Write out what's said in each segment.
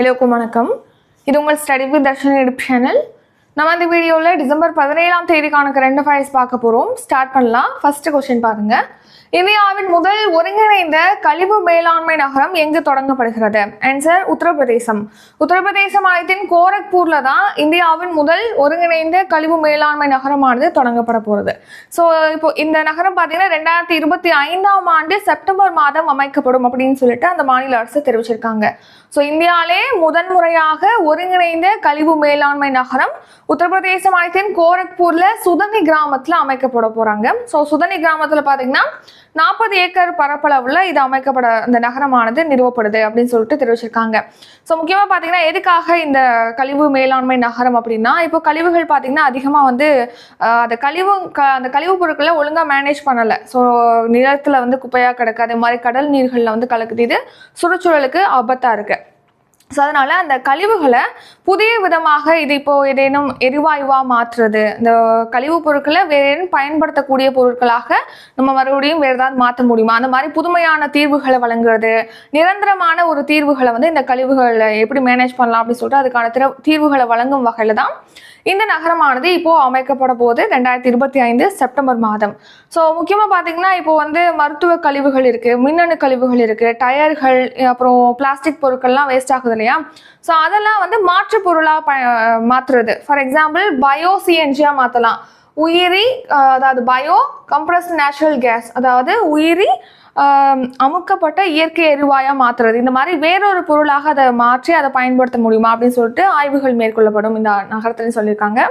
எல்லோருக்கும் வணக்கம். இது உங்கள் study with Darshan edu channel நம்ம இந்த வீடியோவில் டிசம்பர் பதினேழாம் தேதிக்கான ரெண்டு ஃபைல்ஸ் பார்க்க போகிறோம் ஸ்டார்ட் பண்ணலாம். ஃபஸ்ட்டு கொஸ்டின் பாருங்கள் இந்தியாவின் முதல் ஒருங்கிணைந்த கழிவு மேலாண்மை நகரம் எங்கு தொடங்கப்படுகிறது? ஆன்சர் உத்தரப்பிரதேசம். உத்தரப்பிரதேச மாநிலத்தின் கோரக்பூரில் தான் இந்தியாவின் முதல் ஒருங்கிணைந்த கழிவு மேலாண்மை நகரமானது தொடங்கப்பட போகிறது ஸோ இப்போ இந்த நகரம் பார்த்தீங்கன்னா ரெண்டாயிரத்தி இருபத்தி ஐந்தாம் ஆண்டு செப்டம்பர் மாதம் அமைக்கப்படும் அப்படின்னு சொல்லிட்டு அந்த மாநில அரசு தெரிவிச்சிருக்காங்க. ஸோ இந்தியாவிலே முதன்முறையாக ஒருங்கிணைந்த கழிவு மேலாண்மை நகரம் உத்தரப்பிரதேச மாநிலத்தின் கோரக்பூர்ல சுதனி கிராமத்துல அமைக்கப்பட போறாங்க. ஸோ சுதனி கிராமத்துல பாத்தீங்கன்னா நாற்பது ஏக்கர் பரப்பளவுல இது அமைக்கப்பட இந்த நகரமானது நிறுவப்படுது அப்படின்னு சொல்லிட்டு தெரிவிச்சிருக்காங்க. ஸோ முக்கியமா பாத்தீங்கன்னா எதுக்காக இந்த கழிவு மேலாண்மை நகரம் அப்படின்னா இப்போ கழிவுகள் பாத்தீங்கன்னா அதிகமா வந்து அந்த கழிவு க- அந்த கழிவுப் பொருட்களை ஒழுங்கா மேனேஜ் பண்ணல. ஸோ நிலத்துல வந்து குப்பையா கிடக்கு அதே மாதிரி கடல் நீர்களில் வந்து கலக்குது. இது சுற்றுச்சூழலுக்கு ஆபத்தா இருக்கு. ஸோ அதனால் அந்த கழிவுகளை புதிய விதமாக இது இப்போ ஏதேனும் எரிவாயுவாக மாற்றுறது இந்த கழிவுப் பொருட்களை வேறு ஏதேனும் பயன்படுத்தக்கூடிய பொருட்களாக நம்ம மறுபடியும் வேறு ஏதாவது மாற்ற முடியுமா? அந்த மாதிரி புதுமையான தீர்வுகளை வழங்குறது நிரந்தரமான ஒரு தீர்வுகளை வந்து இந்த கழிவுகளை எப்படி மேனேஜ் பண்ணலாம் அப்படின்னு சொல்லிட்டு அதுக்கான தீர்வுகளை வழங்கும் வகையில் தான் இந்த நகரமானது இப்போ அமைக்கப்பட போகுது ரெண்டாயிரத்தி இருபத்தி ஐந்து செப்டம்பர் மாதம். ஸோ முக்கியமாக பார்த்தீங்கன்னா இப்போ வந்து மருத்துவ கழிவுகள் இருக்கு மின்னணு கழிவுகள் இருக்கு டயர்கள் அப்புறம் பிளாஸ்டிக் பொருட்கள்லாம் வேஸ்ட் ஆகுது இல்லையா? ஸோ அதெல்லாம் வந்து மாற்று பொருளாக ப மாற்றுறது ஃபார் எக்ஸாம்பிள் பயோ சிஎன்ஜியாக மாற்றலாம் உயிரி அதாவது பயோ கம்ப்ரஸ்ட் நேச்சுரல் கேஸ் அதாவது உயிரி அமுக்கப்பட்ட இயற்கை எரிவாயாக மாற்றுறது இந்த மாதிரி வேறொரு பொருளாக அதை மாற்றி அதை பயன்படுத்த முடியுமா அப்படின்னு சொல்லிட்டு ஆய்வுகள் மேற்கொள்ளப்படும். இந்த நகரத்துலையும் சொல்லியிருக்காங்க.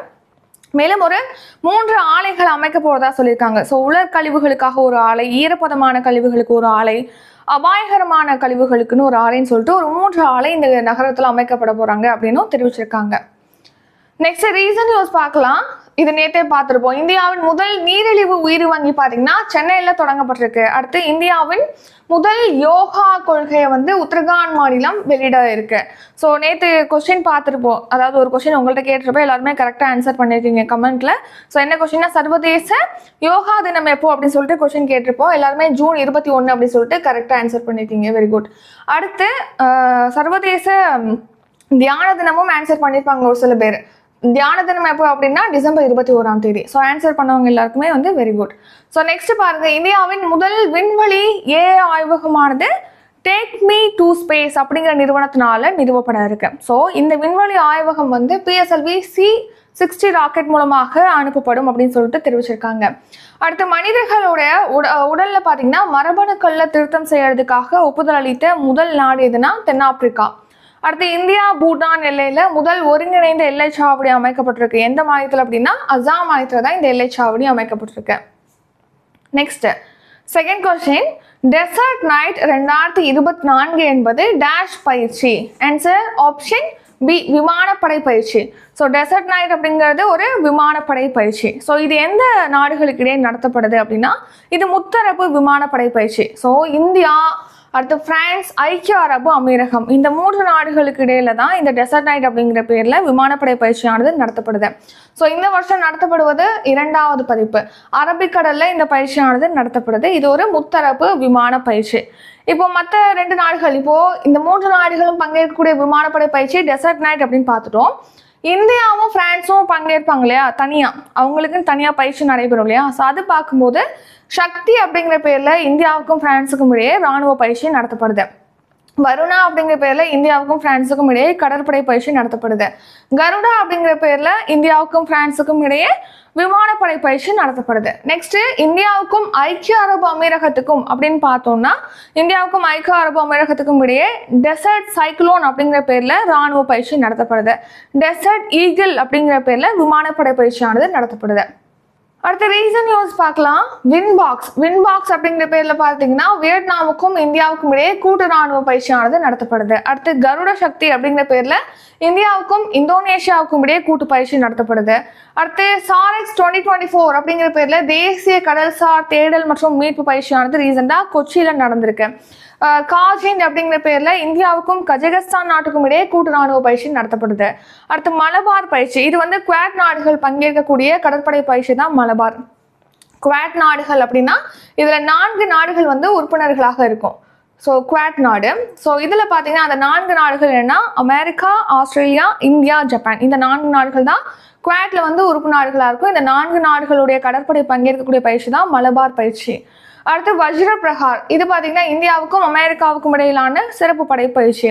மேலும் ஒரு மூன்று ஆலைகள் அமைக்க போகிறதா சொல்லியிருக்காங்க. ஸோ உலர் கழிவுகளுக்காக ஒரு ஆலை ஈரப்பதமான கழிவுகளுக்கு ஒரு ஆலை அபாயகரமான கழிவுகளுக்குன்னு ஒரு ஆலைன்னு சொல்லிட்டு ஒரு மூன்று ஆலை இந்த நகரத்தில் அமைக்கப்பட போகிறாங்க அப்படின்னும் தெரிவிச்சிருக்காங்க. நெக்ஸ்ட் ரீசன் நியூஸ் பார்க்கலாம். இது நேத்தே பார்த்துருப்போம். இந்தியாவின் முதல் நீரிழிவு உயிர் வங்கி பார்த்தீங்கன்னா சென்னையில் தொடங்கப்பட்டிருக்கு. அடுத்து இந்தியாவின் முதல் யோகா கொள்கையை வந்து உத்தரகாண்ட் மாநிலம் வெளியிட இருக்கு. ஸோ நேற்று கொஸ்டின் பார்த்துருப்போம். அதாவது ஒரு கொஸ்டின் உங்கள்கிட்ட கேட்டிருப்போம். எல்லாருமே கரெக்டாக ஆன்சர் பண்ணியிருக்கீங்க கமெண்ட்ல ஸோ என்ன கொஸ்டின்னா சர்வதேச யோகா தினம் எப்போ அப்படின்னு சொல்லிட்டு கொஸ்டின் கேட்டிருப்போம். எல்லாருமே ஜூன் இருபத்தி ஒன்று அப்படின்னு சொல்லிட்டு கரெக்டாக ஆன்சர் பண்ணியிருக்கீங்க வெரி குட் அடுத்து சர்வதேச தியான தினமும் ஆன்சர் பண்ணியிருப்பாங்க ஒரு சில பேர். தியான தினம் எப்போ அப்படின்னா டிசம்பர் இருபத்தி ஓராம் தேதி. ஸோ ஆன்சர் பண்ணவங்க எல்லாருக்குமே வந்து வெரி குட் ஸோ நெக்ஸ்ட் பாருங்க இந்தியாவின் முதல் விண்வெளி ஏ ஆய்வகமானது டேக் மீ டூ ஸ்பேஸ் அப்படிங்கிற நிறுவனத்தினால நிறுவப்பட இருக்கு. ஸோ இந்த விண்வெளி ஆய்வகம் வந்து பிஎஸ்எல்வி சி சிக்ஸ்டி ராக்கெட் மூலமாக அனுப்பப்படும் அப்படின்னு சொல்லிட்டு தெரிவிச்சிருக்காங்க. அடுத்து மனிதர்களோட உட உடல்ல பார்த்தீங்கன்னா மரபணுக்கள்ல திருத்தம் செய்யறதுக்காக ஒப்புதல் அளித்த முதல் நாடு எதுனா தென்னாப்பிரிக்கா. அடுத்து இந்தியா பூட்டான் எல்லையில முதல் ஒருங்கிணைந்த எல்லை சாவடி அமைக்கப்பட்டிருக்கு. எந்த மாநிலத்தில் அப்படின்னா அசாம் மாநிலத்தில் தான் இந்த எல்லை சாவடி அமைக்கப்பட்டிருக்கு. Next second question desert night ரெண்டாயிரத்தி இருபத்தி நான்கு என்பது டேஷ் பயிற்சி. ஆன்சர் ஆப்ஷன் பி விமானப்படை பயிற்சி. ஸோ டெசர்ட் நைட் அப்படிங்கிறது ஒரு விமானப்படை பயிற்சி. ஸோ இது எந்த நாடுகளுக்கு இடையே நடத்தப்படுது அப்படின்னா இது முத்தரப்பு விமானப்படை பயிற்சி. ஸோ இந்தியா அடுத்து பிரான்ஸ் ஐக்கிய அரபு அமீரகம். இந்த மூன்று நாடுகளுக்கு இடையில தான் இந்த டெசர்ட் நைட் அப்படிங்கிற பேரில் விமானப்படை பயிற்சியானது நடத்தப்படுது. ஸோ இந்த வருஷம் நடத்தப்படுவது இரண்டாவது பதிப்பு. அரபிக்கடலில் இந்த பயிற்சியானது நடத்தப்படுது. இது ஒரு முத்தரப்பு விமான பயிற்சி. இப்போ மற்ற ரெண்டு நாடுகள் இப்போது இந்த மூன்று நாடுகளும் பங்கேற்கக்கூடிய விமானப்படை பயிற்சி டெசர்ட் நைட் அப்படின்னு பார்த்துட்டோம். இந்தியாவும் பிரான்ஸும் பங்கேற்பாங்க இல்லையா? தனியா. அவங்களுக்குன்னு தனியா பயிற்சி நடைபெறும் இல்லையா? ஸோ அது பார்க்கும்போது சக்தி அப்படிங்கிற பேர்ல இந்தியாவுக்கும் பிரான்ஸுக்கும் இடையே ராணுவ பயிற்சி நடத்தப்படுது. வருணா அப்படிங்கிற பேர்ல இந்தியாவுக்கும் பிரான்ஸுக்கும் இடையே கடற்படை பயிற்சி நடத்தப்படுது. கருடா அப்படிங்கிற பேர்ல இந்தியாவுக்கும் பிரான்ஸுக்கும் இடையே விமானப்படை பயிற்சி நடத்தப்படுது. நெக்ஸ்ட் இந்தியாவுக்கும் ஐக்கிய அரபு அமீரகத்துக்கும் அப்படின்னு பார்த்தோம்னா இந்தியாவுக்கும் ஐக்கிய அரபு அமீரகத்துக்கும் இடையே டெசர்ட் சைக்ளோன் அப்படிங்கிற பேர்ல ராணுவ பயிற்சி நடத்தப்படுது. டெசர்ட் ஈகிள் அப்படிங்கிற பேர்ல விமானப்படை பயிற்சியானது நடத்தப்படுது. அடுத்த ரீசன் நியூஸ் பார்க்கலாம். வின்பாக்ஸ் வின்பாக்ஸ் அப்படிங்கிற பேரில் பார்த்தீங்கன்னா வியட்நாமுக்கும் இந்தியாவுக்கும் இடையே கூட்டு ராணுவ பயிற்சியானது நடத்தப்படுது. அடுத்து கருட சக்தி அப்படிங்கிற பேரில் இந்தியாவுக்கும் இந்தோனேஷியாவுக்கும் இடையே கூட்டு பயிற்சி நடத்தப்படுது. அடுத்து சாரெக்ஸ் டுவெண்ட்டி டுவெண்ட்டி ஃபோர் அப்படிங்கிற பேரில் தேசிய கடல்சார் தேடல் மற்றும் மீட்பு பயிற்சியானது ரீசெண்டாக கொச்சியில் நடந்திருக்கு. காஜின் அப்படிங்கிற பேர்ல இந்தியாவுக்கும் கஜகஸ்தான் நாட்டுக்கும் இடையே கூட்டு ராணுவ பயிற்சி நடத்தப்படுது. அடுத்து மலபார் பயிற்சி. இது வந்து குவாட் நாடுகள் பங்கேற்கக்கூடிய கடற்படை பயிற்சி தான் மலபார். குவாட் நாடுகள் அப்படின்னா இதுல நான்கு நாடுகள் வந்து உறுப்பினர்களாக இருக்கும். ஸோ குவாட் நாடு. ஸோ இதில் பார்த்தீங்கன்னா அந்த நான்கு நாடுகள் என்னன்னா அமெரிக்கா ஆஸ்திரேலியா இந்தியா ஜப்பான். இந்த நான்கு நாடுகள் தான் குவாட்டில் வந்து உறுப்பு நாடுகளாக இருக்கும். இந்த நான்கு நாடுகளுடைய கடற்படை பங்கேற்கக்கூடிய பயிற்சி தான் மலபார் பயிற்சி. அடுத்து வஜ்ர பிரகார். இது பார்த்தீங்கன்னா இந்தியாவுக்கும் அமெரிக்காவுக்கும் இடையிலான சிறப்பு படை பயிற்சி.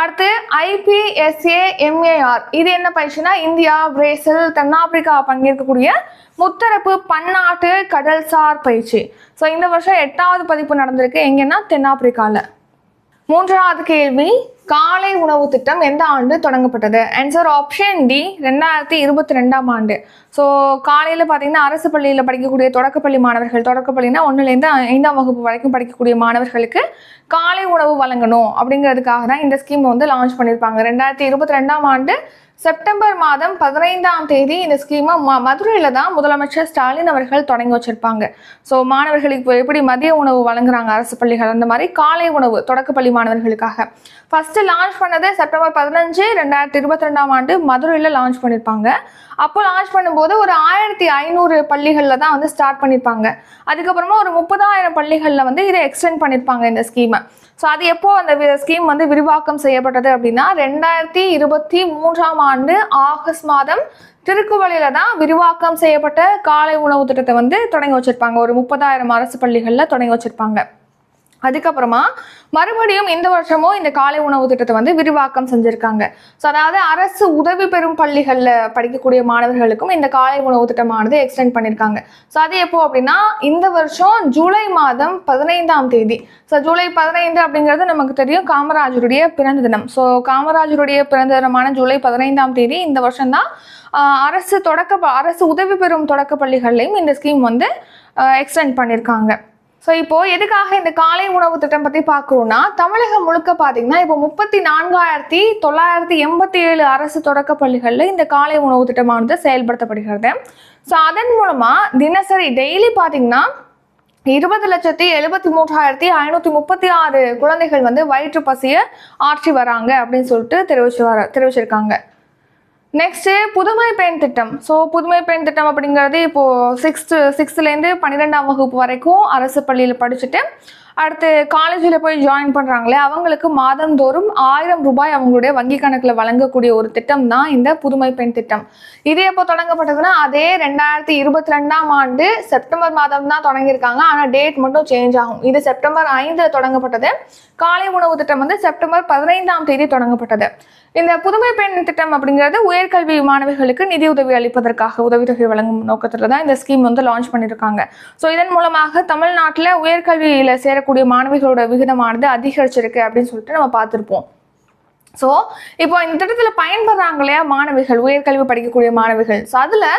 அடுத்து ஐபிஎஸ்ஏ எம்ஏஆர். இது என்ன பயிற்சினா இந்தியா பிரேசில் தென்னாப்பிரிக்கா பங்கேற்கக்கூடிய முத்தரப்பு பன்னாட்டு கடல்சார் பயிற்சி. ஸோ இந்த வருஷம் எட்டாவது பதிப்பு நடந்திருக்கு. எங்கன்னா தென்னாப்பிரிக்காவில் மூன்றாவது கேள்வி காலை உணவு திட்டம் எந்த ஆண்டு தொடங்கப்பட்டது? ஆன்சர் ஆப்ஷன் டி ரெண்டாயிரத்தி இருபத்தி ரெண்டாம் ஆண்டு. ஸோ காலையில் பார்த்தீங்கன்னா அரசு பள்ளியில் படிக்கக்கூடிய தொடக்கப்பள்ளி மாணவர்கள் தொடக்கப்பள்ளினா ஒன்றுலேருந்து ஐந்தாம் வகுப்பு வரைக்கும் படிக்கக்கூடிய மாணவர்களுக்கு காலை உணவு வழங்கணும் அப்படிங்கிறதுக்காக தான் இந்த ஸ்கீம் வந்து லான்ச் பண்ணியிருப்பாங்க. ரெண்டாயிரத்தி இருபத்தி ரெண்டாம் ஆண்டு செப்டம்பர் மாதம் பதினைந்தாம் தேதி இந்த ஸ்கீமை ம மதுரையில் தான் முதலமைச்சர் ஸ்டாலின் அவர்கள் தொடங்கி வச்சிருப்பாங்க. ஸோ மாணவர்களுக்கு எப்படி மதிய உணவு வழங்குறாங்க அரசு பள்ளிகள்? அந்த மாதிரி காலை உணவு தொடக்கப்பள்ளி மாணவர்களுக்காக. ஃபர்ஸ்ட் லான்ச் பண்ணது செப்டம்பர் பதினஞ்சு ரெண்டாயிரத்தி இருபத்தி ரெண்டாம் ஆண்டு மதுரையில் லான்ச் பண்ணியிருப்பாங்க அப்போ லான்ச் பண்ணும்போது ஒரு ஆயிரத்தி ஐநூறு பள்ளிகளில் தான் வந்து ஸ்டார்ட் பண்ணியிருப்பாங்க அதுக்கப்புறமா ஒரு முப்பதாயிரம் பள்ளிகளில் வந்து இதை எக்ஸ்டெண்ட் பண்ணியிருப்பாங்க இந்த ஸ்கீமை ஸோ அது எப்போ அந்த ஸ்கீம் வந்து விரிவாக்கம் செய்யப்பட்டது அப்படின்னா ரெண்டாயிரத்தி இருபத்தி மூன்றாம் ஆண்டு ஆகஸ்ட் மாதம் திருக்குவளையில தான் விரிவாக்கம் செய்யப்பட்ட காலை உணவு திட்டத்தை வந்து தொடங்கி வச்சிருப்பாங்க. ஒரு முப்பதாயிரம் அரசு பள்ளிகளில் தொடங்கி வச்சிருப்பாங்க. அதுக்கப்புறமா மறுபடியும் இந்த வருஷமும் இந்த காலை உணவு திட்டத்தை வந்து விரிவாக்கம் செஞ்சுருக்காங்க. ஸோ அதாவது அரசு உதவி பெறும் பள்ளிகளில் படிக்கக்கூடிய மாணவர்களுக்கும் இந்த காலை உணவு திட்டமானது எக்ஸ்டெண்ட் பண்ணியிருக்காங்க ஸோ அது எப்போ அப்படின்னா இந்த வருஷம் ஜூலை மாதம் பதினைந்தாம் தேதி. ஸோ ஜூலை பதினைந்து அப்படிங்கிறது நமக்கு தெரியும் காமராஜருடைய பிறந்த தினம். ஸோ காமராஜருடைய பிறந்த தினமான ஜூலை பதினைந்தாம் தேதி இந்த வருஷம்தான் அரசு தொடக்க அரசு உதவி பெறும் தொடக்க பள்ளிகள்லையும் இந்த ஸ்கீம் வந்து எக்ஸ்டெண்ட் பண்ணியிருக்காங்க ஸோ இப்போ எதுக்காக இந்த காலை உணவு திட்டம் பற்றி பார்க்குறோம்னா தமிழகம் முழுக்க பார்த்தீங்கன்னா இப்போ முப்பத்தி நான்காயிரத்தி தொள்ளாயிரத்தி எண்பத்தி ஏழு அரசு தொடக்க பள்ளிகளில் இந்த காலை உணவு திட்டமானது செயல்படுத்தப்படுகிறது. ஸோ அதன் மூலமாக தினசரி டெய்லி பார்த்தீங்கன்னா இருபது லட்சத்தி எழுபத்தி மூன்றாயிரத்தி ஐநூற்றி முப்பத்தி ஆறு குழந்தைகள் வந்து வயிற்று பசியை ஆற்றி வராங்க அப்படின்னு சொல்லிட்டு தெரிவிச்சு வர தெரிவிச்சிருக்காங்க. நெக்ஸ்ட்டு புதுமை பெண் திட்டம். ஸோ புதுமை பெண் திட்டம் அப்படிங்கிறது இப்போது சிக்ஸ்த்து சிக்ஸ்த்துலேருந்து பன்னிரெண்டாம் வகுப்பு வரைக்கும் அரசு பள்ளியில் படிச்சுட்டு அடுத்து காலேஜில் போய் ஜாயின் பண்ணுறாங்களே அவங்களுக்கு மாதந்தோறும் ஆயிரம் ரூபாய் அவங்களுடைய வங்கி கணக்கில் வழங்கக்கூடிய ஒரு திட்டம் தான் இந்த புதுமை பெண் திட்டம். இது எப்போ தொடங்கப்பட்டதுன்னா அதே ரெண்டாயிரத்தி இருபத்தி ரெண்டாம் ஆண்டு செப்டம்பர் மாதம் தான் தொடங்கியிருக்காங்க. ஆனால் டேட் மட்டும் சேஞ்ச் ஆகும். இது செப்டம்பர் ஐந்தில் தொடங்கப்பட்டது. காலை உணவு திட்டம் வந்து செப்டம்பர் பதினைந்தாம் தேதி தொடங்கப்பட்டது. இந்த புதுமை பெண் திட்டம் அப்படிங்கிறது உயர்கல்வி மாணவிகளுக்கு நிதியுதவி அளிப்பதற்காக உதவித்தொகை வழங்கும் நோக்கத்தில் தான் இந்த ஸ்கீம் வந்து லான்ச் பண்ணியிருக்காங்க ஸோ இதன் மூலமாக தமிழ்நாட்டில் உயர்கல்வியில் சேரக்கூடிய மாணவிகளோட விகிதமானது அதிகரிச்சிருக்கு அப்படின்னு சொல்லிட்டு நம்ம பார்த்துருப்போம். ஸோ இப்போ இந்த திட்டத்தில் பயன்படுறாங்க இல்லையா மாணவிகள் உயர்கல்வி படிக்கக்கூடிய மாணவிகள். ஸோ அதில்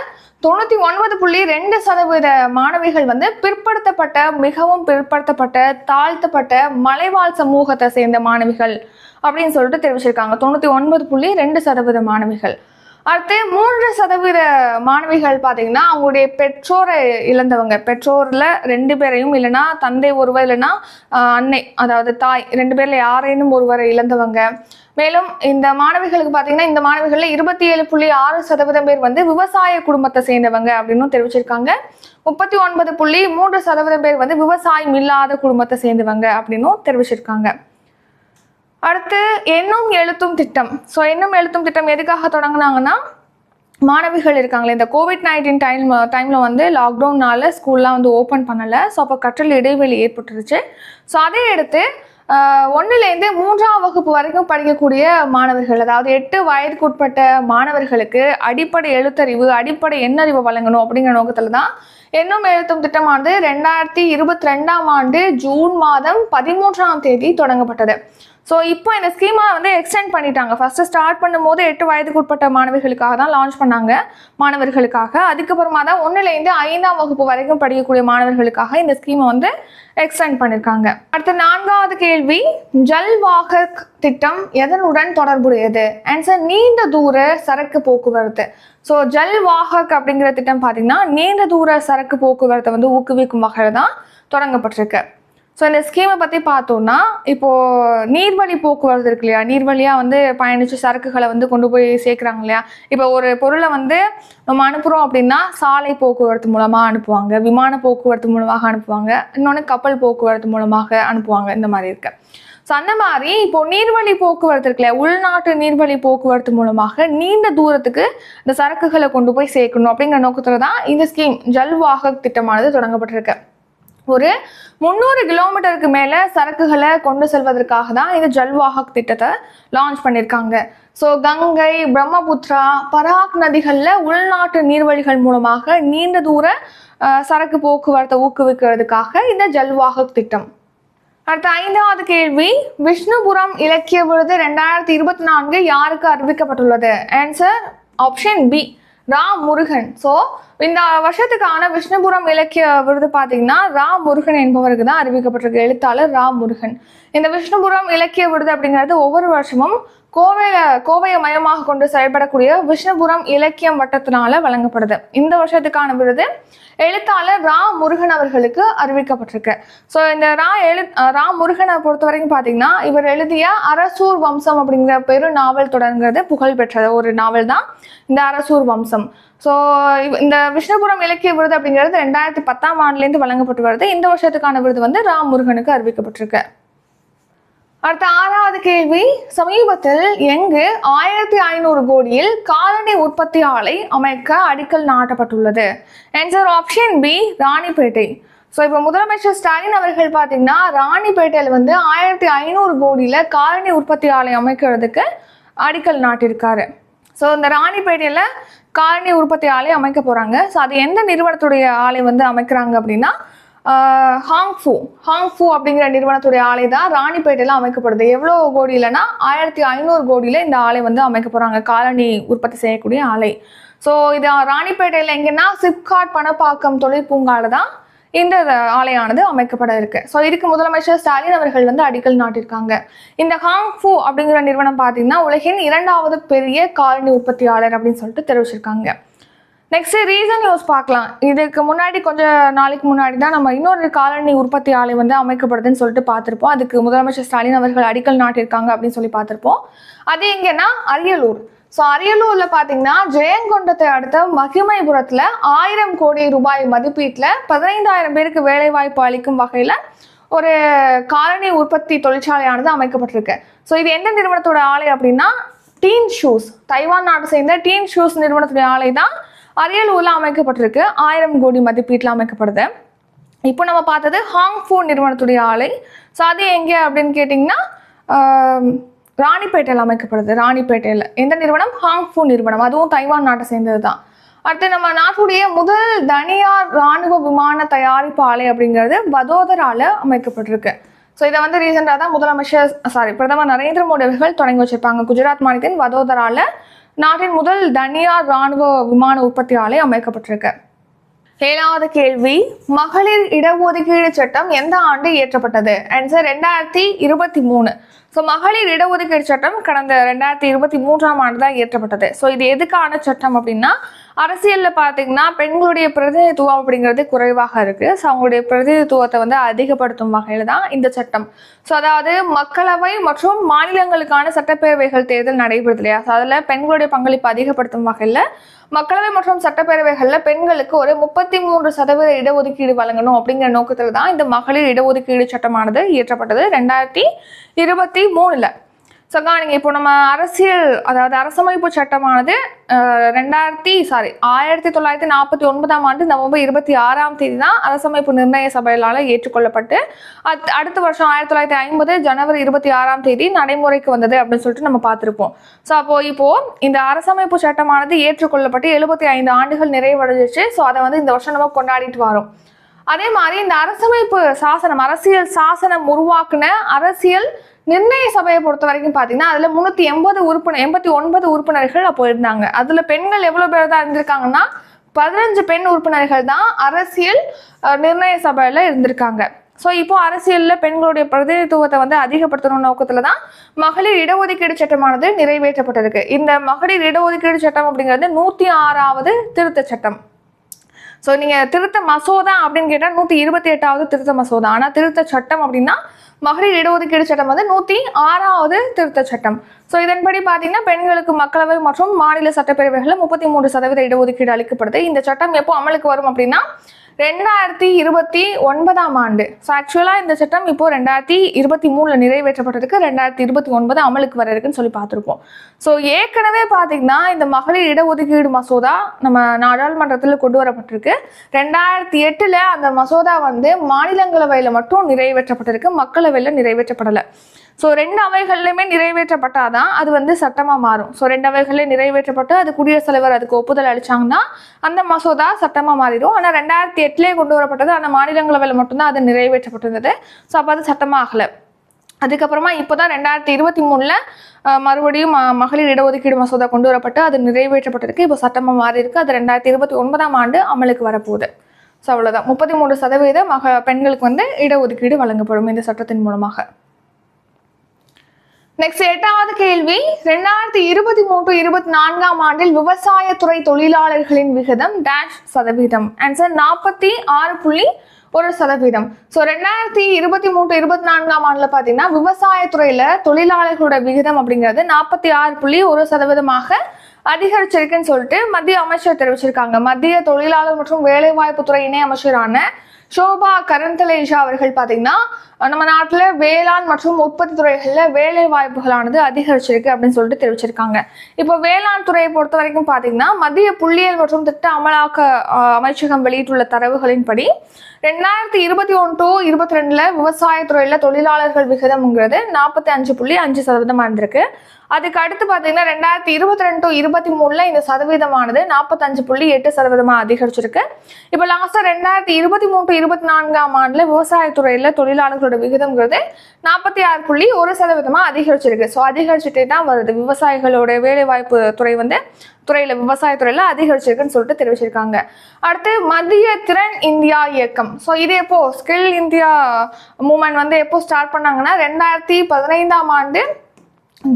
தொண்ணூற்றி ஒன்பது புள்ளி ரெண்டு சதவீத மாணவிகள் வந்து பிற்படுத்தப்பட்ட மிகவும் பிற்படுத்தப்பட்ட தாழ்த்தப்பட்ட மலைவாழ் சமூகத்தை சேர்ந்த மாணவிகள். அப்படின்னு சொல்லிட்டு தெரிவிச்சிருக்காங்க. தொண்ணூற்றி ஒன்பது புள்ளி ரெண்டு சதவீத மாணவிகள். அடுத்து மூன்று சதவீத மாணவிகள் பார்த்தீங்கன்னா அவங்களுடைய பெற்றோரை இழந்தவங்க. பெற்றோரில் ரெண்டு பேரையும் இல்லைன்னா தந்தை ஒருவர் இல்லைன்னா அன்னை அதாவது தாய் ரெண்டு பேரில் யாரேனும் ஒருவரை இழந்தவங்க. மேலும் இந்த மாணவிகளுக்கு பார்த்தீங்கன்னா இந்த மாணவிகளில் இருபத்தி ஏழு புள்ளி ஆறு சதவீதம் பேர் வந்து விவசாய குடும்பத்தை சேர்ந்தவங்க அப்படின்னு தெரிவிச்சிருக்காங்க. முப்பத்தி ஒன்பது புள்ளி மூன்று சதவீதம் பேர் வந்து விவசாயம் இல்லாத குடும்பத்தை சேர்ந்தவங்க அப்படின்னும் தெரிவிச்சிருக்காங்க. அடுத்து எண்ணும் எழுத்தும் திட்டம். ஸோ எண்ணும் எழுத்தும் திட்டம் எதுக்காக தொடங்கினாங்கன்னா மாணவிகள் இருக்காங்களே இந்த கோவிட் நைன்டீன் டைம் டைமில் வந்து லாக்டவுனால் ஸ்கூல்லாம் வந்து ஓப்பன் பண்ணலை. ஸோ அப்போ கற்றல் இடைவெளி ஏற்பட்டுருச்சு. ஸோ அதை எடுத்து ஒன்றுலேருந்து மூன்றாம் வகுப்பு வரைக்கும் படிக்கக்கூடிய மாணவர்கள் அதாவது எட்டு வயதுக்கு உட்பட்ட மாணவர்களுக்கு அடிப்படை எழுத்தறிவு அடிப்படை எண்ணறிவு வழங்கணும் அப்படிங்கிற நோக்கத்தில் தான் எண்ணும் எழுத்தும் திட்டமானது ரெண்டாயிரத்தி இருபத்தி ரெண்டாம் ஆண்டு ஜூன் மாதம் பதிமூன்றாம் தேதி தொடங்கப்பட்டது. ஸோ இப்போ இந்த ஸ்கீமை வந்து எக்ஸ்டெண்ட் பண்ணிட்டாங்க. ஃபஸ்ட்டு ஸ்டார்ட் பண்ணும்போது எட்டு வயதுக்கு உட்பட்ட மாணவர்களுக்காக தான் லான்ச் பண்ணாங்க மாணவர்களுக்காக. அதுக்கப்புறமா தான் ஒன்றுலேருந்து ஐந்தாம் வகுப்பு வரைக்கும் படிக்கக்கூடிய மாணவர்களுக்காக இந்த ஸ்கீமை வந்து எக்ஸ்டெண்ட் பண்ணியிருக்காங்க அடுத்த நான்காவது கேள்வி ஜல்வாகக் திட்டம் எதனுடன் தொடர்புடையது? ஆன்சர் நீண்ட தூர சரக்கு போக்குவரத்து. ஸோ ஜல்வாகக் அப்படிங்கிற திட்டம் பார்த்தீங்கன்னா நீண்ட தூர சரக்கு போக்குவரத்தை வந்து ஊக்குவிக்கும் வகையில் தான் தொடங்கப்பட்டிருக்கு. ஸோ இந்த ஸ்கீமை பற்றி பார்த்தோம்னா இப்போது நீர்வழி போக்குவரத்து இருக்கு இல்லையா? நீர்வழியாக வந்து பயணித்து சரக்குகளை வந்து கொண்டு போய் சேர்க்குறாங்க இல்லையா? இப்போ ஒரு பொருளை வந்து நம்ம அனுப்புகிறோம் அப்படின்னா சாலை போக்குவரத்து மூலமாக அனுப்புவாங்க விமான போக்குவரத்து மூலமாக அனுப்புவாங்க இன்னொன்று கப்பல் போக்குவரத்து மூலமாக அனுப்புவாங்க இந்த மாதிரி இருக்கு. ஸோ அந்த மாதிரி இப்போ நீர்வழி போக்குவரத்து இருக்குல்ல உள்நாட்டு நீர்வழி போக்குவரத்து மூலமாக நீண்ட தூரத்துக்கு இந்த சரக்குகளை கொண்டு போய் சேர்க்கணும் அப்படிங்கிற நோக்கத்தில் தான் இந்த ஸ்கீம் ஜல்வாகக் திட்டமானது தொடங்கப்பட்டிருக்கு. ஒரு முந்நூறு கிலோமீட்டருக்கு மேலே சரக்குகளை கொண்டு செல்வதற்காக தான் இந்த ஜல்வாகக் திட்டத்தை லான்ச் பண்ணியிருக்காங்க. ஸோ கங்கை பிரம்மபுத்ரா பராக் நதிகளில் உள்நாட்டு நீர்வழிகள் மூலமாக நீண்ட தூர சரக்கு போக்குவரத்தை ஊக்குவிக்கிறதுக்காக இந்த ஜல்வாகக் திட்டம். அடுத்த ஐந்தாவது கேள்வி விஷ்ணுபுரம் இலக்கிய விருது ரெண்டாயிரத்தி இருபத்தி நான்கு யாருக்கு அறிவிக்கப்பட்டுள்ளது? Answer option B Ra Murugan. So இந்த வருஷத்துக்கான விஷ்ணுபுரம் இலக்கிய விருது பார்த்தீங்கன்னா ரா முருகன் என்பவருக்கு தான் அறிவிக்கப்பட்டிருக்கு. எழுத்தாளர் ரா முருகன். இந்த விஷ்ணுபுரம் இலக்கிய விருது அப்படிங்கிறது ஒவ்வொரு வருஷமும் கோவையில கோவையை மையமாக கொண்டு செயல்படக்கூடிய விஷ்ணுபுரம் இலக்கியம் வட்டத்தினால வழங்கப்படுது. இந்த வருஷத்துக்கான விருது எழுத்தாளர் ரா முருகன் அவர்களுக்கு அறிவிக்கப்பட்டிருக்கு. ஸோ இந்த ரா எழு ரா முருகனை பொறுத்த வரைக்கும் பார்த்தீங்கன்னா இவர் எழுதிய அரசூர் வம்சம் அப்படிங்கிற பெரு நாவல் தொடர்ங்கிறது புகழ் பெற்றது ஒரு நாவல் தான் இந்த அரசூர் வம்சம். ஸோ இந்த விஷ்ணுபுரம் இலக்கிய விருது அப்படிங்கிறது ரெண்டாயிரத்தி பத்தாம் ஆண்டுலேருந்து வழங்கப்பட்டு வருது. இந்த வருஷத்துக்கான விருது வந்து ரா முருகனுக்கு அறிவிக்கப்பட்டிருக்கு. அடுத்த ஆறாவது கேள்வி. சமீபத்தில் எங்கு ஆயிரத்தி ஐநூறு கோடியில் காலனி உற்பத்தி ஆலை அமைக்க அடிக்கல் நாட்டப்பட்டுள்ளது? Answer option B Ranipet. So இப்போ முதலமைச்சர் ஸ்டாலின் அவர்கள் பார்த்தீங்கன்னா ராணிப்பேட்டையில் வந்து ஆயிரத்தி ஐநூறு கோடியில் காலனி உற்பத்தி ஆலை அமைக்கிறதுக்கு அடிக்கல் நாட்டியிருக்காரு. ஸோ இந்த ராணிப்பேட்டையில் காலனி உற்பத்தி ஆலை அமைக்க போகிறாங்க ஸோ அது எந்த நிறுவனத்துடைய ஆலை வந்து அமைக்கிறாங்க அப்படின்னா ஹாங்ஃபு ஹாங்ஃபு அப்படிங்கிற நிறுவனத்துடைய ஆலை தான் ராணிப்பேட்டையில் அமைக்கப்படுது. எவ்வளோ கோடியிலனா ஆயிரத்தி ஐநூறு கோடியில் இந்த ஆலை வந்து அமைக்க போகிறாங்க காலனி உற்பத்தி செய்யக்கூடிய ஆலை. ஸோ இது ராணிப்பேட்டையில் எங்கன்னா சிப்காட் பணப்பாக்கம் தொழில் பூங்கால தான் இந்த ஆலையானது அமைக்கப்பட இருக்கு. ஸோ இதுக்கு முதலமைச்சர் ஸ்டாலின் அவர்கள் வந்து அடிக்கல் நாட்டியிருக்காங்க. இந்த ஹாங்ஃபு அப்படிங்கிற நிறுவனம் பார்த்தீங்கன்னா உலகின் இரண்டாவது பெரிய காலனி உற்பத்தியாளர் அப்படின்னு சொல்லிட்டு தெரிவிச்சிருக்காங்க. நெக்ஸ்ட் ரீசன் நியூஸ் பார்க்கலாம். இதுக்கு முன்னாடி கொஞ்சம் நாளைக்கு முன்னாடி தான் நம்ம இன்னொரு காலனி உற்பத்தி ஆலை வந்து அமைக்கப்படுதுன்னு சொல்லிட்டு பார்த்துருப்போம். அதுக்கு முதலமைச்சர் ஸ்டாலின் அவர்கள் அடிக்கல் நாட்டியிருக்காங்க அப்படின்னு சொல்லி பார்த்துருப்போம். அது எங்கன்னா அரியலூர். ஸோ அரியலூரில் பார்த்தீங்கன்னா ஜெயங்கொண்டத்தை அடுத்த மகிமைபுரத்தில் ஆயிரம் கோடி ரூபாய் மதிப்பீட்டில் பதினைந்தாயிரம் பேருக்கு வேலைவாய்ப்பு அளிக்கும் வகையில் ஒரு காலனி உற்பத்தி தொழிற்சாலையானது அமைக்கப்பட்டிருக்கு. ஸோ இது எந்த நிறுவனத்தோட ஆலை அப்படின்னா டீன் ஷூஸ் தைவான் நாட்டை சேர்ந்த டீன் ஷூஸ் நிறுவனத்துடைய ஆலை தான் அரியலூரில் அமைக்கப்பட்டிருக்கு. ஆயிரம் கோடி மதிப்பீட்டில் அமைக்கப்படுது. இப்போ நம்ம பார்த்தது ஹாங்ஃபூ நிறுவனத்துடைய ஆலை. ஸோ அது எங்கே அப்படின்னு கேட்டிங்கன்னா ராணிப்பேட்டையில் அமைக்கப்படுது. ராணிப்பேட்டையில். எந்த நிறுவனம்? ஹாங்ஃபூ நிறுவனம். அதுவும் தைவான் நாட்டை சேர்ந்தது தான். அடுத்து நம்ம நாட்டுடைய முதல் தனியார் ராணுவ விமான தயாரிப்பு ஆலை அப்படிங்கிறது வதோதரால அமைக்கப்பட்டிருக்கு. ஸோ இதை வந்து ரீசெண்டாக தான் முதலமைச்சர் சாரி பிரதமர் நரேந்திர மோடி அவர்கள் தொடங்கி வச்சிருப்பாங்க. குஜராத் மாநிலத்தின் வதோதரால நாட்டின் முதல் தனியார் ராணுவ விமான உற்பத்தி ஆலை அமைக்கப்பட்டிருக்கு. ஏழாவது கேள்வி மகளிர் இடஒதுக்கீடு சட்டம் எந்த ஆண்டு இயற்றப்பட்டது? ஆன்சர் ரெண்டாயிரத்தி இருபத்தி மூணு. ஸோ மகளிர் இடஒதுக்கீடு சட்டம் கடந்த ரெண்டாயிரத்தி இருபத்தி மூன்றாம் ஆண்டு தான் இயற்றப்பட்டது. ஸோ இது எதுக்கான சட்டம் அப்படின்னா அரசியலில் பார்த்தீங்கன்னா பெண்களுடைய பிரதிநிதித்துவம் அப்படிங்கிறது குறைவாக இருக்கு. ஸோ அவங்களுடைய பிரதிநிதித்துவத்தை வந்து அதிகப்படுத்தும் வகையில் தான் இந்த சட்டம். ஸோ அதாவது மக்களவை மற்றும் மாநிலங்களுக்கான சட்டப்பேரவைகள் தேர்தல் நடைபெறுது இல்லையா? ஸோ அதில் பெண்களுடைய பங்களிப்பு அதிகப்படுத்தும் வகையில் மக்களவை மற்றும் சட்டப்பேரவைகளில் பெண்களுக்கு ஒரு முப்பத்தி மூன்று சதவீத இடஒதுக்கீடு வழங்கணும் அப்படிங்கிற நோக்கத்தில் தான் இந்த மகளிர் இடஒதுக்கீடு சட்டமானது இயற்றப்பட்டது. ரெண்டாயிரத்தி இருபத்தி மூணில். ஸோ கவனிங்க இப்போ நம்ம அரசியல் அதாவது அரசமைப்பு சட்டமானது ரெண்டாயிரத்தி சாரி ஆயிரத்தி தொள்ளாயிரத்தி நாற்பத்தி ஒன்பதாம் ஆண்டு நவம்பர் இருபத்தி ஆறாம் தேதி தான் அரசமைப்பு நிர்ணய சபையிலால் ஏற்றுக்கொள்ளப்பட்டு அத் அடுத்த வருஷம் ஆயிரத்தி தொள்ளாயிரத்தி ஐம்பது ஜனவரி இருபத்தி ஆறாம் தேதி நடைமுறைக்கு வந்தது அப்படின்னு சொல்லிட்டு நம்ம பார்த்துருப்போம். ஸோ அப்போ இப்போ இந்த அரசமைப்பு சட்டமானது ஏற்றுக்கொள்ளப்பட்டு எழுபத்தி ஐந்து ஆண்டுகள் நிறைவடைஞ்சிச்சு ஸோ அதை வந்து இந்த வருஷம் நம்ம கொண்டாடிட்டு வரோம். அதே மாதிரி இந்த அரசமைப்பு சாசனம் அரசியல் சாசனம் உருவாக்குன அரசியல் நிர்ணய சபையை பொறுத்த வரைக்கும் பார்த்தீங்கன்னா அதில் முந்நூற்றி எண்பது உறுப்பினர் எண்பத்தி ஒன்பது உறுப்பினர்கள் அப்போ இருந்தாங்க. அதில் பெண்கள் எவ்வளோ பேர் தான் இருந்திருக்காங்கன்னா பதினஞ்சு பெண் உறுப்பினர்கள் தான் அரசியல் நிர்ணய சபையில் இருந்திருக்காங்க. ஸோ இப்போ அரசியலில் பெண்களுடைய பிரதிநிதித்துவத்தை வந்து அதிகப்படுத்தணும் நோக்கத்தில் தான் மகளிர் இடஒதுக்கீடு சட்டமானது நிறைவேற்றப்பட்டிருக்கு. இந்த மகளிர் இடஒதுக்கீடு சட்டம் அப்படிங்கிறது நூற்றி ஆறாவது திருத்த சட்டம். ஸோ நீங்கள் திருத்த மசோதா அப்படின்னு கேட்டால் நூற்றி இருபத்தி எட்டாவது திருத்த மசோதா. ஆனால் திருத்த சட்டம் அப்படின்னா மகளிர் இடஒதுக்கீடு சட்டம் வந்து நூற்றி ஆறாவது திருத்த சட்டம். ஸோ இதன்படி பார்த்தீங்கன்னா பெண்களுக்கு மக்களவை மற்றும் மாநில சட்டப்பேரவைகளில் முப்பத்தி மூன்று சதவீத இடஒதுக்கீடு அளிக்கப்படுது. இந்த சட்டம் எப்போ அமலுக்கு வரும் அப்படின்னா ரெண்டாயிரத்தி இருபத்தி ஒன்பதாம் ஆண்டு. ஸோ ஆக்சுவலாக இந்த சட்டம் இப்போ ரெண்டாயிரத்தி இருபத்தி மூணில் நிறைவேற்றப்பட்டிருக்கு ரெண்டாயிரத்தி இருபத்தி ஒன்பது அமலுக்கு வர இருக்குன்னு சொல்லி பார்த்துருப்போம். ஸோ ஏற்கனவே பார்த்தீங்கன்னா இந்த மகளிர் இடஒதுக்கீடு மசோதா நம்ம நாடாளுமன்றத்தில் கொண்டு வரப்பட்டிருக்கு. ரெண்டாயிரத்தி எட்டில் அந்த மசோதா வந்து மாநிலங்களவையில் மட்டும் நிறைவேற்றப்பட்டிருக்கு மக்களவையில் நிறைவேற்றப்படலை. ஸோ ரெண்டு அவைகள்லையுமே நிறைவேற்றப்பட்டால் தான் அது வந்து சட்டமாக மாறும். ஸோ ரெண்டு அவைகள்லேயும் நிறைவேற்றப்பட்டு அது குடியரசுத் தலைவர் அதுக்கு ஒப்புதல் அளிச்சாங்கன்னா அந்த மசோதா சட்டமாக மாறிடும். ஆனால் ரெண்டாயிரத்தி எட்டுலேயே கொண்டு வரப்பட்டது அந்த மாநிலங்களவையில் மட்டும்தான் அது நிறைவேற்றப்பட்டிருந்தது. ஸோ அப்போ அது சட்டமாக ஆகலை. அதுக்கப்புறமா இப்போ தான் ரெண்டாயிரத்தி இருபத்தி மூணில் மறுபடியும் ம- மகளிர் இடஒதுக்கீடு மசோதா கொண்டு வரப்பட்டு அது நிறைவேற்றப்பட்டிருக்கு. இப்போ சட்டமாக மாறிருக்கு அது ரெண்டாயிரத்தி இருபத்தி ஒன்பதாம் ஆண்டு அமலுக்கு வரப்போகுது. ஸோ அவ்வளோதான் முப்பத்தி மூணு சதவீத மக பெண்களுக்கு வந்து இடஒதுக்கீடு வழங்கப்படும் இந்த சட்டத்தின் மூலமாக. நெக்ஸ்ட் எட்டாவது கேள்வி. ரெண்டாயிரத்தி இருபத்தி மூன்று இருபத்தி நான்காம் ஆண்டில் விவசாயத்துறை தொழிலாளர்களின் விகிதம் டேஷ் சதவீதம். ஆன்சர் நாற்பத்தி ஆறு புள்ளி ஒரு சதவீதம். ஸோ ரெண்டாயிரத்தி இருபத்தி மூன்று இருபத்தி நான்காம் ஆண்டில் பார்த்தீங்கன்னா விவசாயத்துறையில் தொழிலாளர்களோட விகிதம் அப்படிங்கிறது நாற்பத்தி ஆறு புள்ளி ஒரு சதவீதமாக அதிகரிச்சிருக்குன்னு சொல்லிட்டு மத்திய அமைச்சர் தெரிவிச்சிருக்காங்க. மத்திய தொழிலாளர் மற்றும் வேலைவாய்ப்பு துறை இணை அமைச்சரான ஷோபா கரந்தலேஷா அவர்கள் பார்த்தீங்கன்னா நம்ம நாட்டில் வேளாண் மற்றும் உற்பத்தி துறைகளில் வேலை வாய்ப்புகளானது அதிகரிச்சிருக்கு அப்படின்னு சொல்லிட்டு தெரிவிச்சிருக்காங்க. இப்போ வேளாண் துறையை பொறுத்த வரைக்கும் பார்த்தீங்கன்னா மத்திய புள்ளியியல் மற்றும் திட்ட அமலாக்க அமைச்சகம் வெளியிட்டுள்ள தரவுகளின்படி ரெண்டாயிரத்தி இருபத்தி ஒன்று டு இருபத்தி ரெண்டுல விவசாயத்துறையில் தொழிலாளர்கள் விகிதம்ங்கிறது நாற்பத்தி அஞ்சு புள்ளி அஞ்சு சதவீதமா இருந்திருக்கு. அதுக்கு அடுத்து பார்த்தீங்கன்னா ரெண்டாயிரத்தி இருபத்தி ரெண்டு டு இருபத்தி மூணுல இந்த சதவீதமானது நாற்பத்தஞ்சு புள்ளி எட்டு சதவீதமாக அதிகரிச்சிருக்கு. இப்போ லாஸ்ட்டாக ரெண்டாயிரத்தி இருபத்தி மூணு டு இருபத்தி நான்காம் ஆண்டில் விவசாயத்துறையில் தொழிலாளர்களோட விகிதம்ங்கிறது நாற்பத்தி ஆறு புள்ளி ஒரு சதவீதமாக அதிகரிச்சிருக்கு. ஸோ அதிகரிச்சுட்டே தான் வருது. விவசாயிகளோட வேலைவாய்ப்பு துறை வந்து துறையில் விவசாயத்துறையில் அதிகரிச்சிருக்குன்னு சொல்லிட்டு தெரிவிச்சிருக்காங்க. அடுத்து மத்திய திறன் இந்தியா இயக்கம். ஸோ இது எப்போ? ஸ்கில் இந்தியா மூமெண்ட் வந்து எப்போ ஸ்டார்ட் பண்ணாங்கன்னா ரெண்டாயிரத்தி பதினைந்தாம் ஆண்டு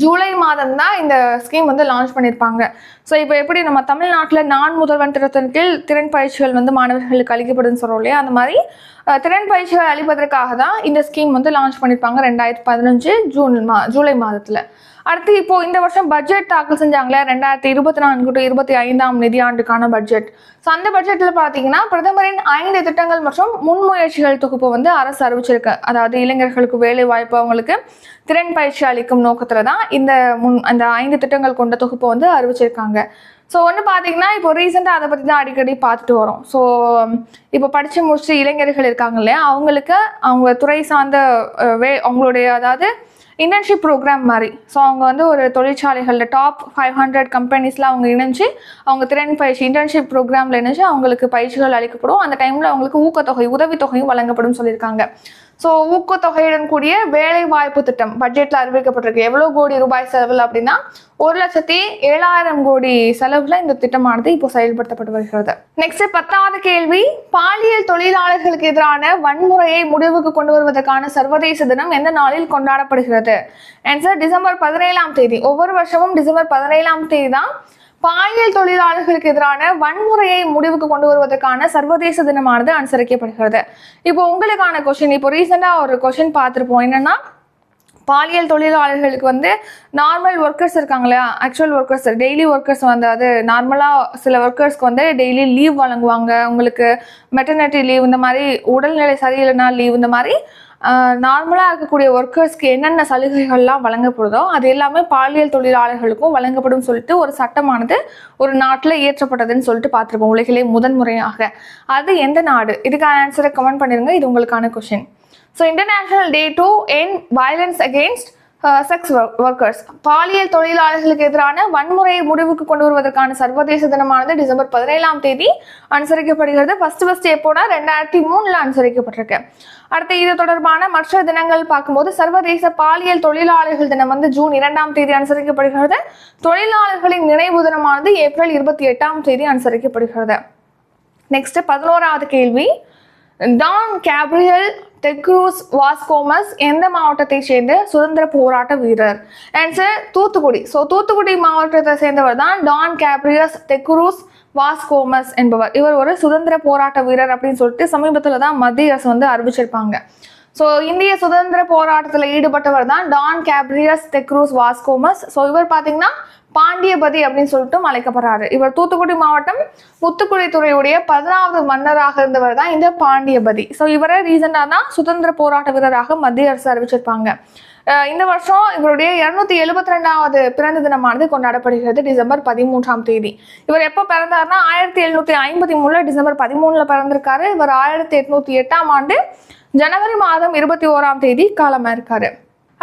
ஜூலை மாதம் தான் இந்த ஸ்கீம் வந்து லான்ச் பண்ணியிருப்பாங்க ஸோ இப்போ எப்படி நம்ம தமிழ்நாட்டில் நான் முதல்வன் திட்டத்தின் கீழ் திறன் பயிற்சிகள் வந்து மாணவர்களுக்கு அளிக்கப்படுதுன்னு சொல்கிறோம் இல்லையா? அந்த மாதிரி திறன் பயிற்சிகள் அளிப்பதற்காக தான் இந்த ஸ்கீம் வந்து லான்ச் பண்ணியிருப்பாங்க ரெண்டாயிரத்தி பதினஞ்சு ஜூன் மா ஜூலை மாதத்தில். அடுத்து இப்போது இந்த வருஷம் பட்ஜெட் தாக்கல் செஞ்சாங்களே ரெண்டாயிரத்தி இருபத்தி நான்கு டு இருபத்தி ஐந்தாம் நிதியாண்டுக்கான பட்ஜெட் ஸோ அந்த பட்ஜெட்டில் பார்த்தீங்கன்னா பிரதமரின் ஐந்து திட்டங்கள் மற்றும் முன்முயற்சிகள் தொகுப்பு வந்து அரசு அறிவிச்சிருக்கு. அதாவது இளைஞர்களுக்கு வேலை வாய்ப்பு அவங்களுக்கு திறன் பயிற்சி அளிக்கும் நோக்கத்தில் தான் இந்த முன் அந்த ஐந்து திட்டங்கள் கொண்ட தொகுப்பை வந்து அறிவிச்சிருக்காங்க. ஸோ ஒன்று பார்த்தீங்கன்னா இப்போ ரீசெண்டாக அதை பற்றி தான் அடிக்கடி பார்த்துட்டு வரோம். ஸோ இப்போ படித்து முடிச்சு இளைஞர்கள் இருக்காங்க இல்லையா? அவங்களுக்கு அவங்க துறை சார்ந்த வே அவங்களுடைய அதாவது இன்டர்ன்ஷிப் ப்ரோக்ராம் மாதிரி. ஸோ அவங்க வந்து ஒரு தொழிற்சாலைகளில் டாப் ஃபைவ் ஹண்ட்ரட் கம்பெனிஸில் அவங்க இணைஞ்சு அவங்க திறன் பயிற்சி இன்டர்ன்ஷிப் ப்ரோக்ராமில் இணைஞ்சு அவங்களுக்கு பயிற்சிகள் அளிக்கப்படும். அந்த டைமில் அவங்களுக்கு ஊக்கத்தொகை உதவித்தொகையும் வழங்கப்படும் சொல்லியிருக்காங்க. ஸோ ஊக்கத்தொகையுடன் கூடிய வேலை வாய்ப்பு திட்டம் பட்ஜெட்டில் அறிவிக்கப்பட்டிருக்கு. எவ்வளோ கோடி ரூபாய் செலவில் அப்படின்னா ஒரு லட்சத்தி ஏழாயிரம் கோடி செலவில் இந்த திட்டமானது இப்போ செயல்படுத்தப்பட்டு வருகிறது. நெக்ஸ்ட் பத்தாவது கேள்வி. பாலியல் தொழிலாளர்களுக்கு எதிரான வன்முறையை முடிவுக்கு கொண்டு வருவதற்கான சர்வதேச தினம் எந்த நாளில் கொண்டாடப்படுகிறது? ஆன்சர் டிசம்பர் பதினேழாம் தேதி. ஒவ்வொரு வருஷமும் டிசம்பர் பதினேழாம் தேதி தான் பாலியல் தொழிலாளர்களுக்கு எதிரான வன்முறையை முடிவுக்கு கொண்டு வருவதற்கான சர்வதேச தினமானது அனுசரிக்கப்படுகிறது. இப்போ உங்களுக்கான கொஷின் இப்போ ரீசெண்டாக ஒரு கொஷின் பார்த்துருப்போம். என்னன்னா பாலியல் தொழிலாளர்களுக்கு வந்து நார்மல் ஒர்க்கர்ஸ் இருக்காங்க இல்லையா? ஆக்சுவல் ஒர்க்கர்ஸ் டெய்லி ஒர்க்கர்ஸ் வந்து அது நார்மலாக சில ஒர்க்கர்ஸ்க்கு வந்து டெய்லி லீவ் வழங்குவாங்க. உங்களுக்கு மெட்டர்னிட்டி லீவ் இந்த மாதிரி உடல்நிலை சரியில்லைனா லீவ் இந்த மாதிரி நார்மலாக இருக்கக்கூடிய ஒர்க்கர்ஸ்க்கு என்னென்ன சலுகைகள்லாம் வழங்கப்படுதோ அது எல்லாமே பாலியல் தொழிலாளர்களுக்கும் வழங்கப்படும் சொல்லிட்டு ஒரு சட்டமானது ஒரு நாட்டில் இயற்றப்பட்டதுன்னு சொல்லிட்டு பார்த்துருப்போம். உலகிலே முதன்முறையாக அது எந்த நாடு? இதுக்கான ஆன்சரை கமெண்ட் பண்ணிருங்க. இது உங்களுக்கான question so international day to end violence against sex workers பாலியல் தொழிலாளர்களுக்கு எதிரான வன்முறையை முடிவுக்கு கொண்டு வருவதற்கான சர்வதேச தினமானது டிசம்பர் பதினேழாம் தேதி அனுசரிக்கப்படுகிறது. ஃபர்ஸ்ட் ஃபர்ஸ்ட் எப்போனா ரெண்டாயிரத்தி மூணுல அனுசரிக்கப்பட்டிருக்கு. அடுத்து இது தொடர்பான மற்ற தினங்கள் பார்க்கும்போது சர்வதேச பாலியல் தொழிலாளர்கள் தினம் வந்து ஜூன் இரண்டாம் தேதி அனுசரிக்கப்படுகிறது. தொழிலாளர்களின் நினைவு தினமானது ஏப்ரல் இருபத்தி எட்டாம் தேதி அனுசரிக்கப்படுகிறது. நெக்ஸ்ட் பதினோராவது கேள்வி. டான் கேப்ரியல் டெக்ரூஸ் வாஸ்கோமஸ் எந்த மாவட்டத்தை சேர்ந்த சுதந்திர போராட்ட வீரர்? ஆன்சர் தூத்துக்குடி. ஸோ தூத்துக்குடி மாவட்டத்தை சேர்ந்தவர் தான் டான் கேப்ரியஸ் டெக்ரூஸ் வாஸ்கோமஸ் என்பவர். இவர் ஒரு சுதந்திர போராட்ட வீரர் அப்படின்னு சொல்லிட்டு சமீபத்தில் தான் மத்திய அரசு வந்து அறிவிச்சிருப்பாங்க. ஸோ இந்திய சுதந்திர போராட்டத்தில் ஈடுபட்டவர் தான் டான் கேப்ரியஸ் தெக்ரூஸ் வாஸ்கோமஸ். ஸோ இவர் பார்த்தீங்கன்னா பாண்டியபதி அப்படின்னு சொல்லிட்டு அழைக்கப்படுறாரு. இவர் தூத்துக்குடி மாவட்டம் முத்துக்குடி துறையுடைய பதினாவது மன்னராக இருந்தவர் தான் இந்த பாண்டியபதி. ஸோ இவரை ரீசெண்டாக தான் சுதந்திர போராட்ட வீரராக மத்திய அரசு அறிவிச்சிருப்பாங்க. இந்த வருஷம் இவருடைய இருநூத்தி எழுபத்தி ரெண்டாவது பிறந்த தினமானது கொண்டாடப்படுகிறது டிசம்பர் பதிமூன்றாம் தேதி. இவர் எப்போ பிறந்தாருன்னா ஆயிரத்தி எழுநூத்தி ஐம்பத்தி மூணுல டிசம்பர் பதிமூணுல பிறந்திருக்காரு. இவர் ஆயிரத்தி எட்நூத்தி எட்டாம் ஆண்டு ஜனவரி மாதம் இருபத்தி ஓராம் தேதி காலமாக இருக்காரு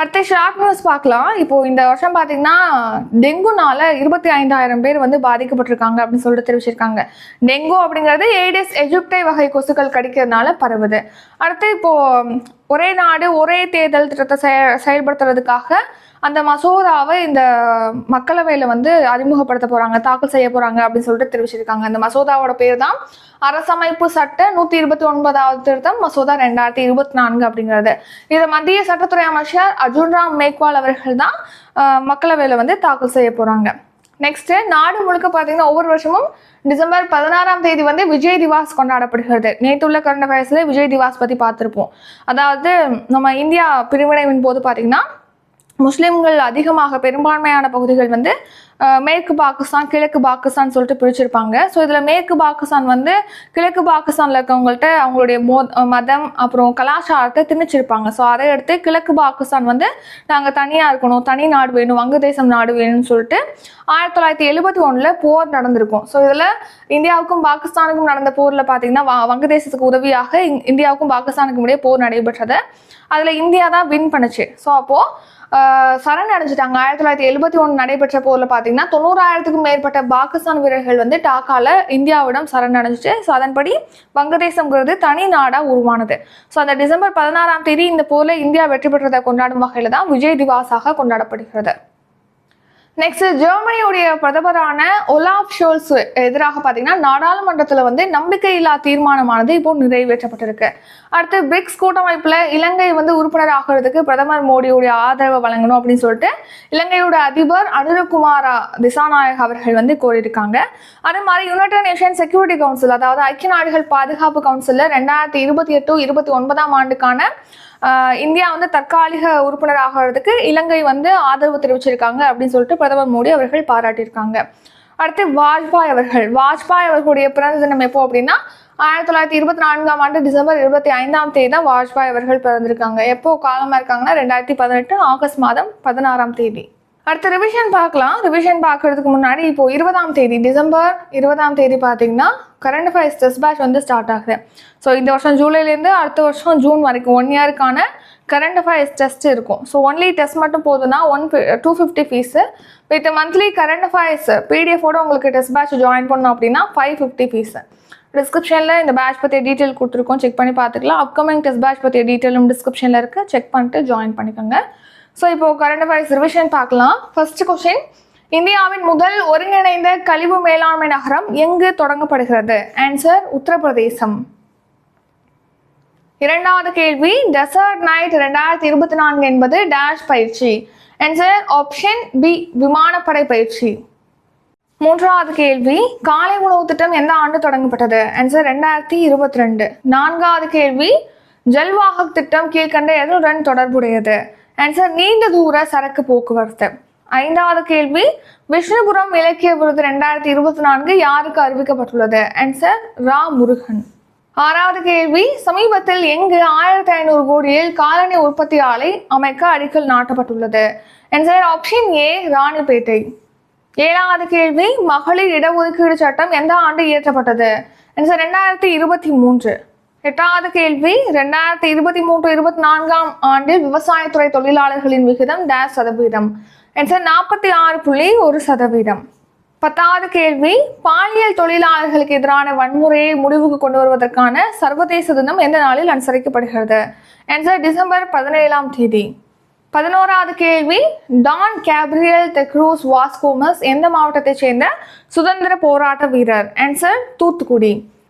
அடுத்து ஷார்ட் நியூஸ் பார்க்கலாம். இப்போ இந்த வருஷம் பார்த்தீங்கன்னா டெங்குனால இருபத்தி ஐந்தாயிரம் பேர் வந்து பாதிக்கப்பட்டிருக்காங்க அப்படின்னு சொல்லிட்டு தெரிவிச்சிருக்காங்க. டெங்கு அப்படிங்கிறது ஏடிஸ் எஜிப்டை வகை கொசுக்கள் கடிக்கிறதுனால பரவுது. அடுத்து இப்போ ஒரே நாடு ஒரே தேர்தல் திட்டத்தை செய செயல்படுத்துறதுக்காக அந்த மசோதாவை இந்த மக்களவையில் வந்து அறிமுகப்படுத்த போகிறாங்க தாக்கல் செய்ய போகிறாங்க அப்படின்னு சொல்லிட்டு தெரிவிச்சிருக்காங்க. அந்த மசோதாவோட பேர் தான் அரசமைப்பு சட்ட நூற்றி இருபத்தி ஒன்பதாவது திருத்தம் மசோதா ரெண்டாயிரத்தி இருபத்தி நான்கு அப்படிங்கிறது. இதை மத்திய சட்டத்துறை அமைச்சர் அர்ஜுன் ராம் மேக்வால் அவர்கள் தான் மக்களவையில் வந்து தாக்கல் செய்ய போகிறாங்க நெக்ஸ்ட்டு நாடு முழுக்க பார்த்தீங்கன்னா ஒவ்வொரு வருஷமும் டிசம்பர் பதினாறாம் தேதி வந்து விஜய் திவாஸ் கொண்டாடப்படுகிறது. நேற்றுள்ள கரண்ட் வயசில் விஜய் திவாஸ் பற்றி பார்த்துருப்போம். அதாவது நம்ம இந்தியா பிரிவினைவின் போது பார்த்தீங்கன்னா முஸ்லிம்கள் அதிகமாக பெரும்பான்மையான பகுதிகள் வந்து மேற்கு பாகிஸ்தான் கிழக்கு பாகிஸ்தான் சொல்லிட்டு பிரிச்சிருப்பாங்க. ஸோ இதில் மேற்கு பாகிஸ்தான் வந்து கிழக்கு பாகிஸ்தானில் இருக்கவங்கள்ட்ட அவங்களுடைய மோ மதம் அப்புறம் கலாச்சாரத்தை திணிச்சிருப்பாங்க. ஸோ அதை எடுத்து கிழக்கு பாகிஸ்தான் வந்து நாங்கள் தனியாக இருக்கணும் தனி நாடு வேணும் வங்கதேசம் நாடு வேணும்னு சொல்லிட்டு ஆயிரத்தி தொள்ளாயிரத்தி எழுபத்தி ஒன்றில் போர் நடந்திருக்கும். ஸோ இதில் இந்தியாவுக்கும் பாகிஸ்தானுக்கும் நடந்த போரில் பார்த்தீங்கன்னா வங்கதேசத்துக்கு உதவியாக இந்- இந்தியாவுக்கும் பாகிஸ்தானுக்கும் இடையே போர் நடைபெற்றது அதில் இந்தியா தான் வின் பண்ணுச்சு. ஸோ அப்போது சரண் அடைஞ்சிட்டாங்க ஆயிரத்தி தொள்ளாயிரத்தி எழுபத்தி ஒன்று நடைபெற்ற போரில் பார்த்தீங்கன்னா தொண்ணூறாயிரத்துக்கும் மேற்பட்ட பாகிஸ்தான் வீரர்கள் வந்து டாக்கால இந்தியாவிடம் சரண் அடைஞ்சிச்சு ஸோ அதன்படி வங்கதேசம்ங்கிறது தனி நாடாக உருவானது. ஸோ அந்த டிசம்பர் பதினாறாம் தேதி இந்த போரில் இந்தியா வெற்றி பெற்றதை கொண்டாடும் வகையில் தான் விஜய் திவாஸாக கொண்டாடப்படுகிறது. நெக்ஸ்ட் ஜெர்மனியுடைய பிரதமரான ஒலாப் ஷோல்ஸ் எதிராக பார்த்தீங்கன்னா நாடாளுமன்றத்தில் வந்து நம்பிக்கையில்லா தீர்மானமானது இப்போ நிறைவேற்றப்பட்டிருக்கு. அடுத்து பிரிக்ஸ் கூட்டமைப்பில் இலங்கை வந்து உறுப்பினர் ஆகிறதுக்கு பிரதமர் மோடியுடைய ஆதரவை வழங்கணும் அப்படின்னு சொல்லிட்டு இலங்கையோட அதிபர் அனுரகுமாரா திசாநாயக் அவர்கள் வந்து கோரியிருக்காங்க. அதே மாதிரி யுனைடெட் நேஷன் செக்யூரிட்டி கவுன்சில் அதாவது ஐக்கிய நாடுகள் பாதுகாப்பு கவுன்சிலில் ரெண்டாயிரத்தி இருபத்தி எட்டு இருபத்தி ஒன்பதாம் ஆண்டுக்கான இந்தியா வந்து தற்காலிக உறுப்பினர் ஆகிறதுக்கு இலங்கை வந்து ஆதரவு தெரிவிச்சிருக்காங்க அப்படின்னு சொல்லிட்டு பிரதமர் மோடி அவர்கள் பாராட்டியிருக்காங்க. அடுத்து வாஜ்பாய் அவர்கள். வாஜ்பாய் அவர்களுடைய பிறந்த தினம் எப்போ அப்படின்னா ஆயிரத்தி தொள்ளாயிரத்தி இருபத்தி நான்காம் ஆண்டு டிசம்பர் இருபத்தி ஐந்தாம் தேதி தான் வாஜ்பாய் அவர்கள் பிறந்திருக்காங்க. எப்போ காலமாக இருக்காங்கன்னா ரெண்டாயிரத்தி பதினெட்டு ஆகஸ்ட் மாதம் பதினாறாம் தேதி. அடுத்து ரிவிஷன் பார்க்கலாம். ரிவிஷன் பார்க்கறதுக்கு முன்னாடி இப்போ இருபதாம் தேதி டிசம்பர் இருபதாம் தேதி பார்த்தீங்கன்னா கரண்ட் அஃபேர்ஸ் டெஸ்ட் பேட்ச் வந்து ஸ்டார்ட் ஆகுது. ஸோ இந்த வருஷம் ஜூலைலேருந்து அடுத்த வருஷம் ஜூன் வரைக்கும் ஒன் இயருக்கான கரண்ட் அஃபேர்ஸ் டெஸ்ட் இருக்கும். ஸோ ஒன்லி டெஸ்ட் மட்டும் போதுன்னா one two fifty fees with monthly current affairs பிடிஎஃபோட உங்களுக்கு டெஸ்ட் பேட்ச் ஜாயின் பண்ணோம் அப்படின்னா ஃபைவ் ஃபிஃப்டி ஃபீஸு டிஸ்கிரிப்ஷனில் இந்த பேட்ச் பற்றிய டீட்டெயில் கொடுத்துருக்கோம். செக் பண்ணி பார்த்துக்கலாம். அப்கமிங் டெஸ்ட் பேட்ச் பற்றிய டீட்டெயிலும் டிஸ்கிரிப்ஷனில் இருக்குது செக் பண்ணிட்டு ஜாயின் பண்ணிக்கோங்க. ஸோ இப்போ கரண்ட் அஃபேர்ஸ் ரிவிஷன் பார்க்கலாம். ஃபர்ஸ்ட் கொஸ்டின் இந்தியாவின் முதல் ஒருங்கிணைந்த கழிவு மேலாண்மை நகரம் எங்கு தொடங்கப்படுகிறது? ஆன்சர் உத்தரப்பிரதேசம். இரண்டாவது கேள்வி டெசர்ட் நைட் ரெண்டாயிரத்தி இருபத்தி நான்கு என்பது டேஷ் பயிற்சி. ஆன்சர் ஆப்ஷன் பி விமானப்படை பயிற்சி. மூன்றாவது கேள்வி காலை உணவு திட்டம் எந்த ஆண்டு தொடங்கப்பட்டது? ஆன்சர் ரெண்டாயிரத்தி இருபத்தி ரெண்டு. நான்காவது கேள்வி ஜல்வாகக் திட்டம் கீழ்கண்ட எதனுடன் தொடர்புடையது? ஆன்சர் நீண்ட தூர சரக்கு போக்குவரத்து. ஐந்தாவது கேள்வி விஷ்ணுபுரம் இலக்கிய விருது ரெண்டாயிரத்தி இருபத்தி நான்கு யாருக்கு அறிவிக்கப்பட்டுள்ளது? ஆன்சர் ரா முருகன். ஆறாவது கேள்வி சமீபத்தில் எங்கு ஆயிரத்தி ஐநூறு கோடியில் காலனி உற்பத்தி ஆலை அமைக்க அடிக்கல் நாட்டப்பட்டுள்ளது? Answer option A Ranipet. ஏழாவது கேள்வி மகளிர் இடஒதுக்கீடு சட்டம் எந்த ஆண்டு இயற்றப்பட்டது? ஆன்சர் ரெண்டாயிரத்தி இருபத்தி மூன்று. எட்டாவது கேள்வி ரெண்டாயிரத்தி இருபத்தி மூன்று இருபத்தி நான்காம் ஆண்டில் விவசாயத்துறை தொழிலாளர்களின் விகிதம் டேஸ் சதவீதம். ஆன்சர் நாற்பத்தி ஆறு புள்ளி ஒரு சதவீதம். பத்தாவது கேள்வி பாலியல் தொழிலாளர்களுக்கு எதிரான வன்முறையை முடிவுக்கு கொண்டு வருவதற்கான சர்வதேச தினம் எந்த நாளில் அனுசரிக்கப்படுகிறது? ஆன்சர் டிசம்பர் பதினேழாம் தேதி. பதினோராவது கேள்வி டான் கேப்ரியல் தெக்ரூஸ் வாஸ்கோமஸ் எந்த மாவட்டத்தைச் சேர்ந்த சுதந்திர போராட்ட வீரர்? ஆன்சர் தூத்துக்குடி.